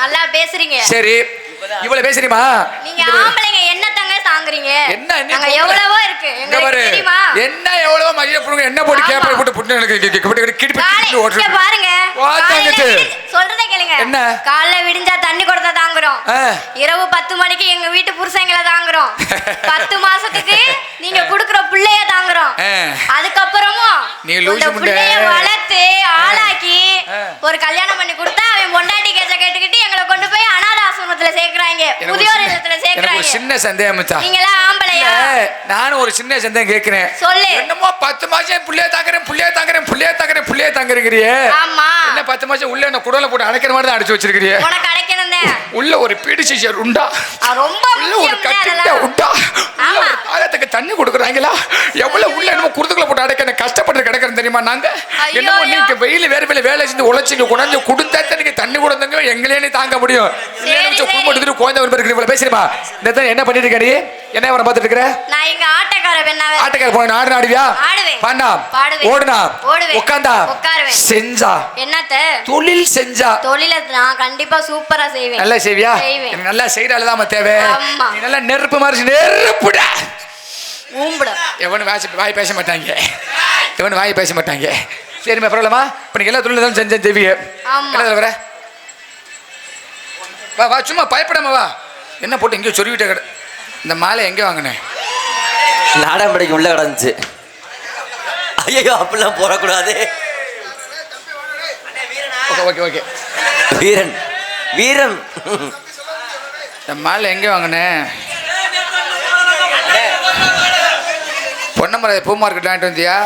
நல்லா பேசுறீங்க. சரி. இவ்வளவு பேசுறீமா? நீங்க ஆம்பளைங்க என்ன தங்க தாங்குறீங்க என்ன? எவ்வளவோ இங்க பாரு என்ன எவ்வளவு மகிழ புடுங்க என்ன போட்டு. கேப்பை எனக்கு. பாருங்க சொல்றதை கேளுங்க என்ன? காலைல விடிஞ்சா தண்ணி கொடுத்தா தாங்குறோம். இரவு பத்து மணிக்கு எங்க வீட்டு புருஷங்களை தாங்குறோம் பத்து மாசத்துக்கு நீங்க குடுக்குற புள்ளைய தாங்குறோம். அதுக்கப்புறமும் நீ லூசு. புள்ளைய வளர்த்து ஆளாக்கி. ஒரு கல்யாணம் பண்ணி கொடுத்தா அவன் பொண்டாட்டி கேச்ச கேட்டுக்கிட்டு எங்களை கொண்டு போய் அனாத ஆசிரமத்துல சேர்க்கறாங்க முதியோர் சின்ன- சந்தேகம் நானும் ஒரு சின்ன சந்தேகம் கேட்கிறேன். சொல்லு. என்னமோ பத்து மாசம் புள்ளைய தாக்குறேன் புள்ளைய தாக்குறேன் புள்ளைய தாக்குறேன் புள்ளைய தாங்குறீங்க ஆமா. என்ன பத்து மாசம் உள்ள என்ன குடல போட்டு அடைக்கிற மாதிரி தான் அடிச்சு வச்சிருக்கிறீ உள்ள ஒரு பீடி சிஷர் உண்டா? ரொம்ப உள்ள ஒரு கட்டிட்ட உண்டா? உள்ள ஆமா. ஒரு தாயத்துக்கு தண்ணி கொடுக்குறாங்களா? எவ்வளவு உள்ள என்னமோ குடுத்துக்குள்ள போட்டு அடைக்க எனக்கு கஷ்டப்பட்டு கிடக்குறேன் தெரியுமா நாங்க? என்னமோ. நீங்க வெயில் வேற வேலை வேலை செஞ்சு உழைச்சிங்க குடஞ்சு கொடுத்தா நீங்க தண்ணி கொடுத்தங்க எங்களே தாங்க முடியும். சரி, சரி. குடும்பம் எடுத்துட்டு குழந்தை ஒரு பேருக்கு இவ்வளவு பேசுறீமா இந்த என்ன பண்ணிட்டு இருக்க நீ? என்ன வர பார்த்துட்டு இருக்கிற? நான் இங்க ஆட்டக்கார பெண்ணாவே ஆட்டுக்கார போய் ஆடு ஆடுவியா? ஆடுவேன். பண்ணா. ஓடுனா? ஓடுவேன். உட்காந்தா உட்காருவேன். செஞ்சா? என்னத்த? தொழில் செஞ்சா? தொழில நான் கண்டிப்பா சூப்பரா செய்வேன். நல்லா செய்வியா? நல்லா செய்யறாள் தேவை. ஆமா. நீ நல்லா நெருப்பு மாதிரி நெருப்புடா. ஊம்புட. எவனும் வாய் பேச மாட்டாங்க. எவனும் வாய் பேச மாட்டாங்க. சரிம்மா பரவாயில்லம்மா. இப்போ நீங்கள் எல்லா தொழிலும் செஞ்சேன் ஆமா. என்ன வர வா வா சும்மா பயப்படாம வா. என்ன போட்டு எங்கேயோ சொருவிட்ட கடை இந்த மாலை எங்கே வாங்கினேன் நாடகம் படைக்கு உள்ள கிடந்துச்சு. ஐயோ அப்படிலாம் போடக்கூடாது. Okay okay okay. வீரன் வீரன். இந்த மாலை எங்கே வாங்கினேன் பொன்னமலை பூ மார்க்கெட் வாங்கிட்டு வந்தியா?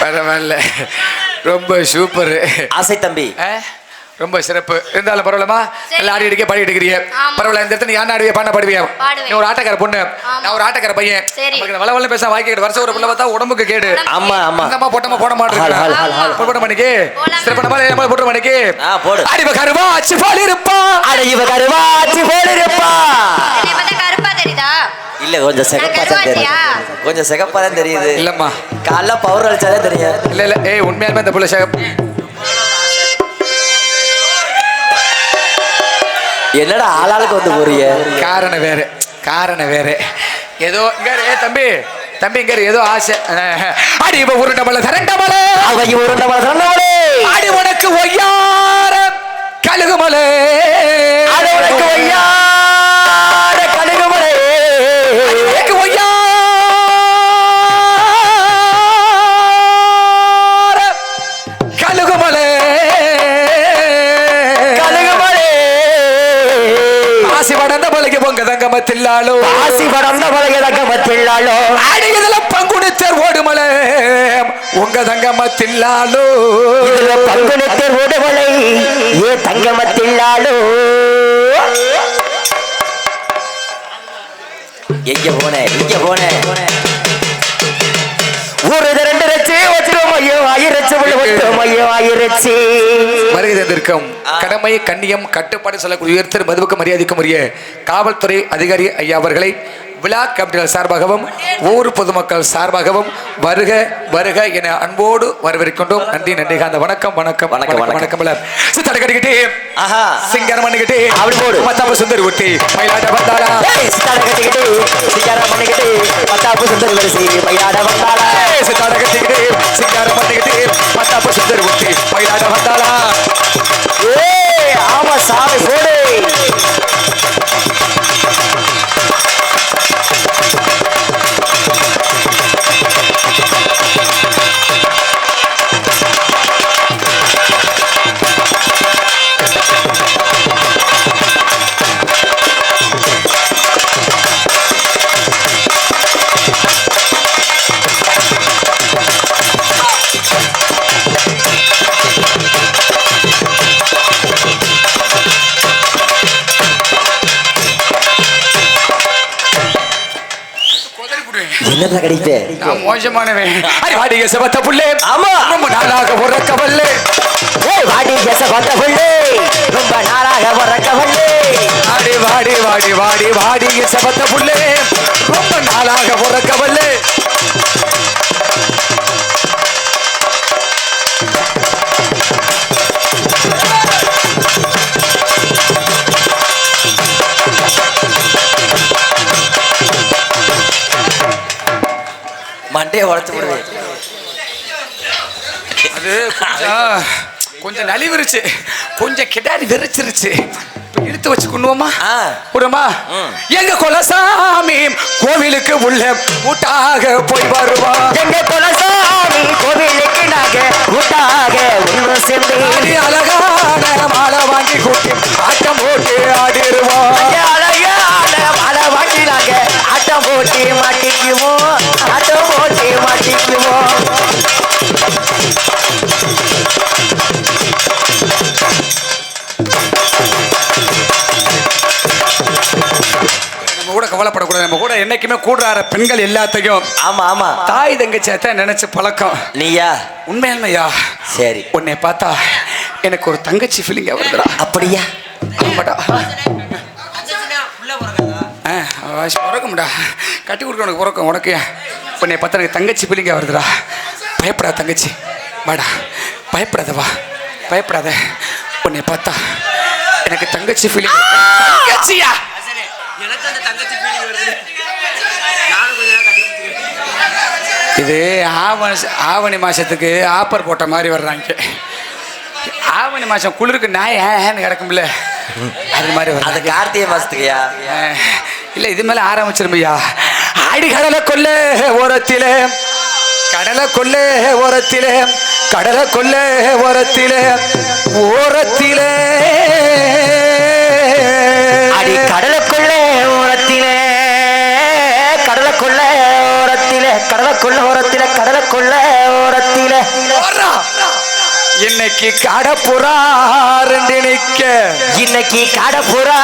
பரவாயில்ல. ரொம்ப சூப்பரு. ஆசை தம்பி. ஆ? ரொம்ப சிறப்பு. இருந்தாலும் பரவாயில்லமா. எல்லாம் ஆடி அடிக்க பாடி எடுக்கிறிய ஆமா. பரவாயில்ல இந்த இடத்துல நீ யானை ஆடுவிய பாட பாடுவியா. நீ ஒரு ஆட்டக்கார பொண்ணு. நான் ஒரு ஆட்டக்கார பையன். வள வள பேச வாய்க்கு வருஷம் ஒரு புள்ள பார்த்தா உடம்புக்கு கேடு. ஆமா ஆமா. அந்தம்மா போட்டமா போட. மாட்டேன். போட மணிக்கு. சிறப்பு நம்ம போட்டு மணிக்கு ஆ போடு. அடிவ கருவா அச்சு போல் இருப்பா அட இவ கருவாச்சி போல இருப்பா கருப்பா தெரியுதா? இல்ல கொஞ்சம் சிகப்பா தான்? தெரியுது கொஞ்சம் சிகப்பா தான் தெரியுது. இல்லம்மா. காலைல பவர் அடிச்சாலே தெரியும். இல்ல இல்ல. ஏய் உண்மையாலுமே இந்த புள்ள சக- என்னடா ஆளாளுக்கு வந்து போறிய காரணம் வேற காரணம் வேற. ஏதோ இங்க ஏய் தம்பி தம்பி இங்க ஏதோ ஆசை. அடி இவ உருண்டை மலை தரண்ட மலை. அவங்க உருண்டை மலை சொன்னவளே அடி இதுல பங்குனத்தர் ஓடுமலை ஏ தங்கமத்தில்லாளோ எங்க போன எங்க போன? ஒரு ரெண்டு ரச்சு ஒத்துரும் ஐயோ ஆயிரச்சு ஒத்துரும் ஐயோ ஆயிரச்சு வருகை தந்திருக்கும் கடமை கண்ணியம் கட்டுப்பாடு சொல்லக்கூடிய உயர்த்தர் மதுவுக்கு மரியாதைக்கும் உரிய காவல்துறை அதிகாரி ஐயா அவர்களை விழா கமிட்டிகள் சார்பாகவும் ஊர் பொதுமக்கள் சார்பாகவும் வருக வருக என அன்போடு வரவேற்கின்றோம். நன்றி நன்றி. அந்த வணக்கம் வணக்கம். வணக்கம், வணக்கம். வணக்கம். வணக்கம். சித்தட கட்டிக்கிட்டு ஆஹா. சிங்கரம் பண்ணிக்கிட்டு அப்படி போடு. மத்தாப்ப சுந்தரி குட்டி மயிலாட்ட வந்தாளா? சித்தாட கட்டிக்கிட்டு சிக்காரம் பண்ணிக்கிட்டு பத்தாப்பு சுந்தரி வரிசை பையாட வந்தாளா? சித்தாட கட்டிக்கிட்டு சிங்காரம் பண்ணிக்கிட்டு மத்தாப்ப சுந்தரி குட்டி மயிலாட்ட வந்தாளா? ஏய் ஆமா சாமி போடு. என்னதான் கிடைப்பே. நான் மோசமானவன். அடி வாடிய செவத்த புள்ளே. ஆமா. ரொம்ப நாளாக உறக்க வல்லே. ஏய் வாடி பேச வந்த புள்ளே. ரொம்ப நாளாக வரக்க புள்ளே ஆடி வாடி வாடி வாடி வாடிய செவத்த புள்ளே. ரொம்ப நாளாக உறக்க வல்லே. உடச்சு விடுவேன் அது கொஞ்சம் நலிவிருச்சு. கொஞ்சம் கிடாரி வெறிச்சிருச்சு. இழுத்து வச்சு கொண்டுவோமா. விடுமா. எங்க கொலசாமி கோவிலுக்கு உள்ள கூட்டாக போய் வருவான் எங்க குலசாமி கோவிலுக்கு நாங்க கூட்டாக அழகான மாலை வாங்கி கூட்டி கூட என்னைக்குமே கூடுறார பெண்கள் எல்லாத்தையும். ஆமா ஆமா. தாய் தங்கச்சியத்தான் நினைச்சு பழக்கம். நீயா? உண்மையாலுமையா? சரி. உன்னை பார்த்தா எனக்கு ஒரு தங்கச்சி ஃபீலிங் வருதுடா. அப்படியா? ஆமாடா. பிறக்கும்டா கட்டி கொடுக்க உனக்கு பிறக்கும் உனக்கு. உன்னை பார்த்தா எனக்கு தங்கச்சி பிள்ளைங்க வருதுடா. பயப்படாத தங்கச்சி. வாடா. பயப்படாத வா. பயப்படாத. உன்னை பார்த்தா எனக்கு தங்கச்சி ஃபீலிங் தங்கச்சியா? இது ஆவணி ஆவணி மாசத்துக்கு ஆப்பர் போட்ட மாதிரி வர்றாங்க. ஆவணி மாசம் குளிருக்கு நாய் ஏன்னு கிடக்கும்ல. அது மாதிரி அது வர்றாங்க கார்த்திகை மாசத்துக்குயா? அஹ், இல்ல இது மேல ஆரம்பிச்சிருமையா? ஆடி கடலை கொல்ல ஓரத்திலே. கடலை கொல்ல ஓரத்திலே. கடலை கொல்ல ஓரத்திலே. ஓரத்திலே. அடி கடலுக்குள்ள கடலுக்குள்ள ஓரத்திலே கடலுக்குள்ள ஓரத்திலே. இன்னைக்கு கடப்புறா ரெண்டு நிக்க இன்னைக்கு காடப்புறா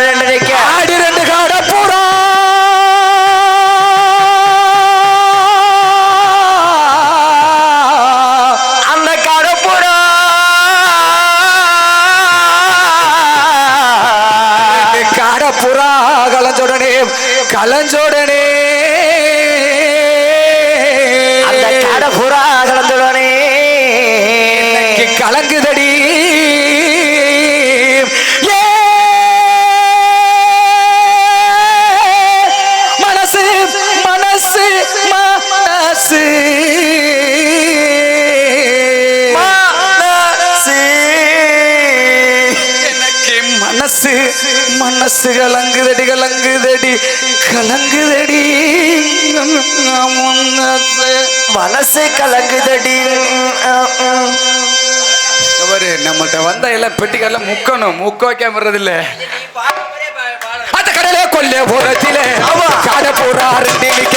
ரெண்டு நிக்க. ஆடி மனசு மனசு கலங்குதடி கலங்குதடி கலங்குதடி. மனசு மனசு கலங்குதடி. அவரு நம்மகிட்ட வந்த எல்லாம் பெட்டிக்காரல முக்கணும். முக்க வைக்காம வர்றதில்ல. அந்த கடலே கொல்ல ஓரத்திலே ஆமா. காட போறா ரெண்டு நிக்க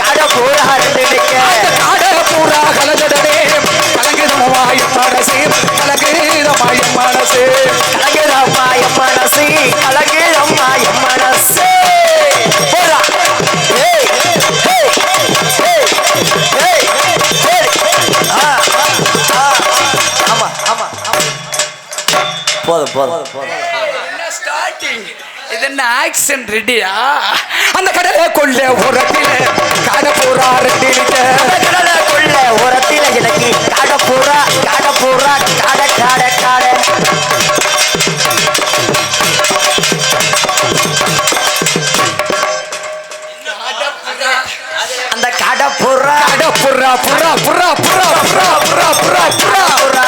காடப்புறா ரெண்டு நிக்க. காட பூரா கலந்தடனே கலங்குதம்மா என் போடா. ஏய், ஏய், ஏய், ஏய், ஏய். ஆ, ஆ, ஆமா, ஆமா, போதும் போதும் போதும் என்ன ஸ்டார்டிங் இது என்ன ஆக்ஷன் ரெடியா அந்த கடலை கொள்ள உரத்தில காடப்பூரா பூரா கொள்ள உரத்தில கடலுக்குள்ள எனக்கு காடப்பூரா காடப்பூரா காட காட புறா புறா புறா புறா புறா புறா புறா. புறா புறா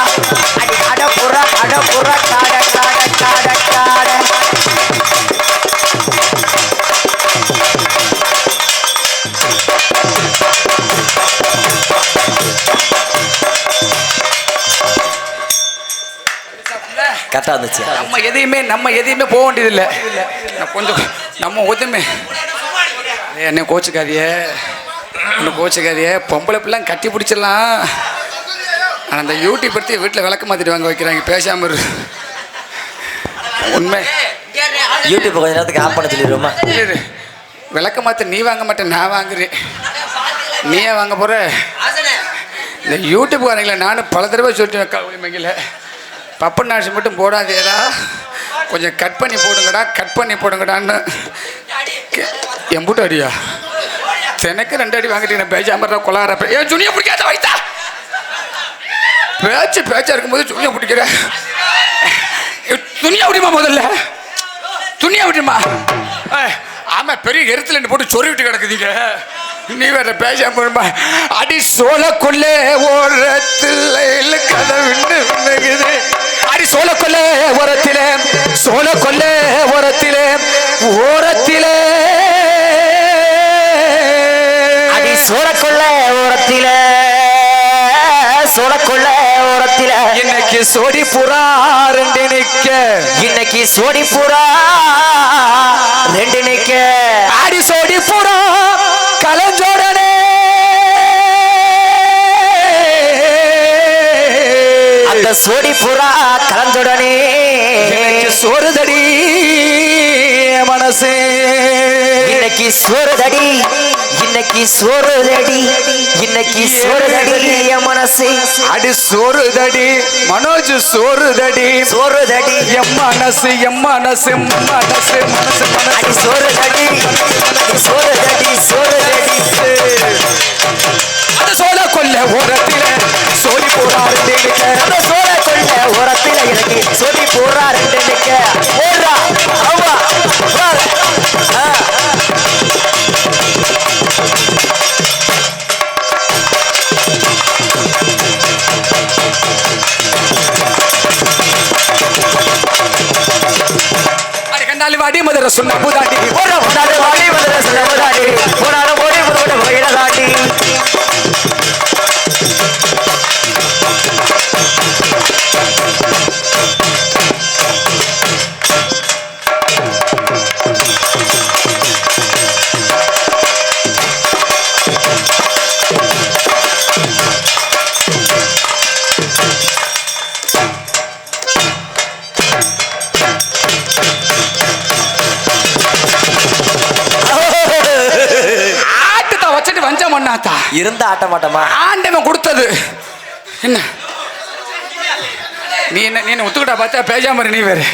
அடி காடப்புறா காடப்புறா காட காட காட காட கரெக்டாக வந்துச்சு நம்ம எதையுமே நம்ம எதையுமே போக வேண்டியதில்லை. நான் கொஞ்சம் நம்ம ஒதுமே. ஏய், என்னை கோச்சுக்காதியே ஒன்று கோச்சுக்காதியே பொம்பளை பிள்ளை கட்டி பிடிச்சிடலாம். ஆனால் அந்த யூடியூப் பற்றி வீட்டில் விளக்க மாற்றிட்டு வாங்க வைக்கிறாங்க. பேசாமல் இரு. உண்மை. யூடியூப் கொஞ்ச நேரத்துக்கு ஆஃப் பண்ண சொல்லிடுவோமா. விளக்க மாற்ற நீ வாங்க மாட்டேன் நான் வாங்குறேன். நீயே வாங்க போகிற இந்த யூடியூப் வரீங்களே நானும் பல தடவை சொல்லிட்டேன் கவுளிமைங்கள பப்பன் நாசி மட்டும் போடாதேடா. கொஞ்சம் கட் பண்ணி போடுங்கடா கட் பண்ணி போடுங்கடான்னு. கே- என் பூட்டு அடியா? எனக்கு ரெண்டு அடி வாங்கிட்டீங்க பேஜாம கொலார ஏ துணியை பிடிக்காத வைத்தா? பேச்சு பேச்சா இருக்கும்போது துணியை பிடிக்கிற. துணியா துணியை விடுமா முதல்ல? துணியை விடுமா? ஆமா பெரிய எரித்துல போட்டு சொருவிட்டு கிடக்குதீங்க. நீ வேற பேச போடுமா அடி சோளக்குள்ளே ஓரத்தில் கதவின்னு அடி சோளக்குள்ளே ஓரத்திலே சோளக்குள்ளே ஓரத்திலே ஓரத்திலே. சோழக்குள்ள ஓரத்தில சோழக்குள்ள ஓரத்தில. இன்னைக்கு சோடி புறா ரெண்டு நிக்க. இன்னைக்கு சோடி புறா ரெண்டு நிக்க. அடி சோடி புறா கலஞ்சோடனே அந்த சோடி புறா எனக்கு சோறுதடி மனசே. இன்னைக்கு சோறுதடி இன்னைக்கு சோறுதடி இன்னைக்கு சோறுதடி என் மனசு. அடி சோறுதடி மனோஜ் சோறுதடி. சோறுதடி. எம் மனசு எம் மனசு மனசு மனசு மனசு. சோறுதடி சோறுதடி சோறுதடி. அது சோழ கொல்ல ஓரத்தில சோடி போறாரு அந்த சோழக்குள்ள ஓரத்தில எனக்கு சோடி போறா ரெண்டு நிக்க போடுறா அவ்வா. ஆ. அடி கண்டாலி வாடி மதுர சொன்ன புதாண்டி போடுறா, வாடி மதுரை சொல்ல போடாடி. போனாலும் போடி, புதுக்கோட்டை போயிட பண்ணாத்தா இருந்த ஆட்ட மாட்டோமா ஆண்டவன் கொடுத்தது. என்ன? நீ என்ன நீ ஒத்துக்கிட்டா பார்த்தா பேசாம இரு நீ வேறு.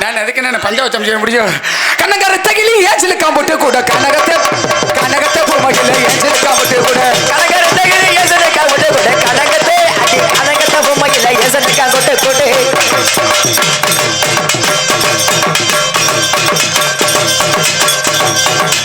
நான் எதுக்கு என்ன பஞ்சாவச்சம் செய்ய முடியும்? கண்ணங்கர தகிலி ஏஞ்சல் காம்பட்டு கூட கனகத்தை கனகத்தை பொம்மையில் ஏஞ்சல் காம்பட்டு கூட. கனகரத்தகிரி ஏசனுக்கா கொண்டு கொண்டு கனகத்தை அடி கனகத்தை பொம்மையில ஏசனுக்கா கொண்டு கொண்டு உங்க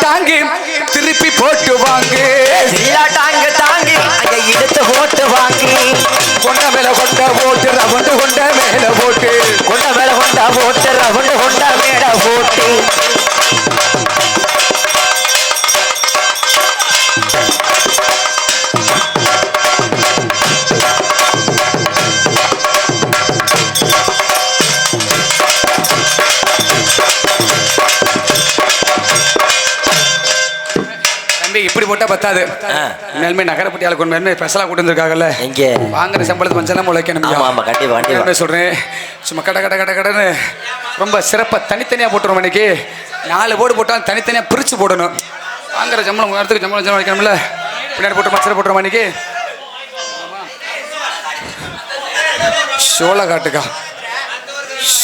டாங்கு திருப்பி போட்டு வாங்கு. எல்லா டாங்கு தாங்கி அங்க இழுத்து போட்டு வாங்கி. கொண்ட மேல கொண்ட போட்டு ரவண்டு கொண்ட மேல போட்டு கொண்ட மேல கொண்டா போட்டு ரவுண்டு கொண்டா மேட போட்டு தம்பி இப்படி போட்டா பத்தாது. உண்மையாலுமே நகரப்பட்டியாளுக்கு உண்மையுமே ஸ்பெஷலாக கொண்டு வந்திருக்காங்கல்ல எங்க? வாங்குற சம்பளத்து மஞ்சள் உழைக்கணும் ஆமா ஆமா கண்டிப்பா கண்டிப்பா. என்ன சொல்றேன்? சும்மா கட கட கட கடன்னு ரொம்ப சிறப்பாக தனித்தனியாக போட்டுருவோம் இன்னைக்கு நாலு போர்டு போட்டாலும் தனித்தனியாக பிரித்து போடணும். வாங்குற சம்பளம் இடத்துக்கு சம்பளம் சம்பளம் வைக்கணும்ல பின்னாடி போட்டு மச்சரை போட்டுருமா இன்னைக்கு சோள காட்டுக்கா.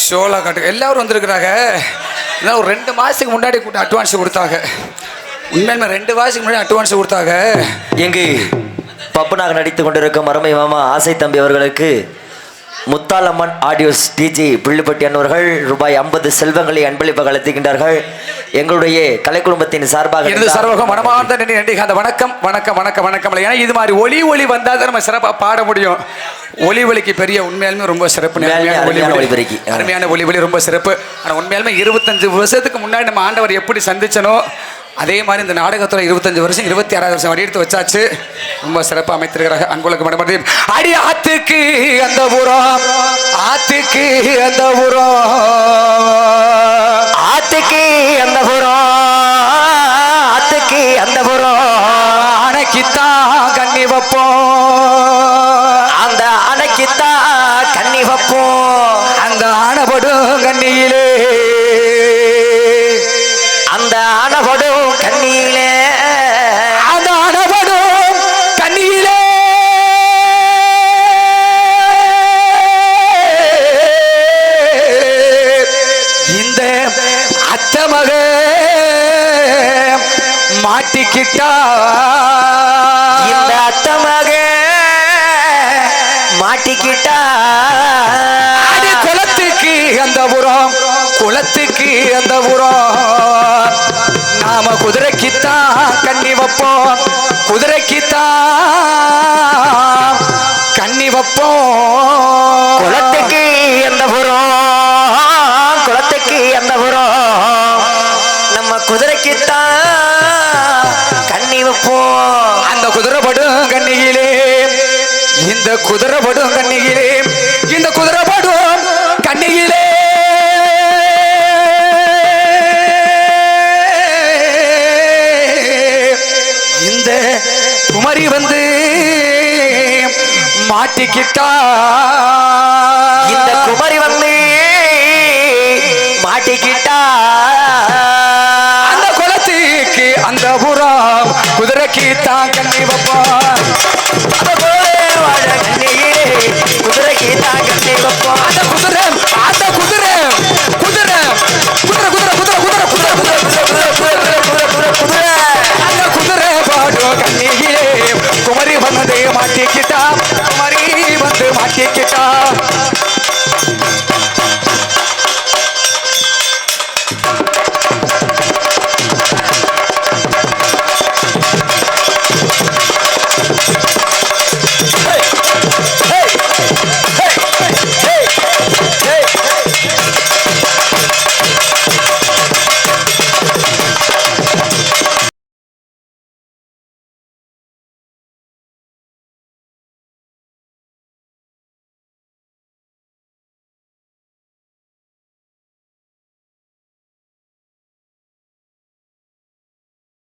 சோள காட்டுக்கா. எல்லாரும் வந்திருக்கிறாங்க. ஒரு ரெண்டு மாதத்துக்கு முன்னாடி அட்வான்ஸ் கொடுத்தாங்க. உண்மையுமே ரெண்டு மாதத்துக்கு முன்னாடி அட்வான்ஸ் கொடுத்தாங்க. எங்கு பப்புனாக நடித்து கொண்டிருக்கும் அருமை மாமா ஆசை தம்பி அவர்களுக்கு முத்தாலம்மன் ஆடியோஸ் டிஜி பிள்ளிப்பட்டி அன்னவர்கள் ரூபாய் ஐம்பது செல்வங்களை அன்பளிப்பாக அளித்துகின்றார்கள் எங்களுடைய கலை குடும்பத்தின் சார்பாக எனது சர்வகம் மனமார்ந்த நன்றி அந்த வணக்கம் வணக்கம் வணக்கம் வணக்கம் ஏன்னா இது மாதிரி ஒலி ஒளி வந்தால் தான் நம்ம சிறப்பாக பாட முடியும். ஒலி ஒலிக்கு பெரிய உண்மையாலுமே ரொம்ப சிறப்பு. அருமையான ஒலி ஒலி ரொம்ப சிறப்பு. ஆனால் உண்மையாலுமே இருபத்தஞ்சு வருஷத்துக்கு முன்னாடி நம்ம ஆண்டவர் எப்படி சந்திச்சனோ அதே மாதிரி இந்த நாடகத்துல இருபத்தஞ்சு வருஷம் இருபத்தி ஆறாவது வருஷம் வடி வச்சாச்சு. ரொம்ப சிறப்பாக அமைத்திருக்கிறாங்க அன்புலக்கு மனமதி அடி ஆத்துக்கு அந்த உரம் ஆத்துக்கு அந்த உரம் ஆத்துக்கு அந்த உரம் ஆத்துக்கு அந்த புறம் கண்ணி வைப்போம். மாட்டிக்கிட்டா இந்த அத்தமாக மாட்டிக்கிட்டா? அது குளத்துக்கு அந்த புறம் குளத்துக்கு அந்த புறம் நாம குதிரைக்குத்தான் கண்ணி வைப்போம் குதிரைக்குத்தான் கண்ணி வைப்போம். குளத்துக்கு எந்த புறம் கண்ணி அந்த குதிரைப்படும் கண்ணியிலே. இந்த குதிரைப்படும் கண்ணியிலே. இந்த குதிரைப்படும் கண்ணியிலே. இந்த குமரி வந்து மாட்டிக்கிட்டா. take your time.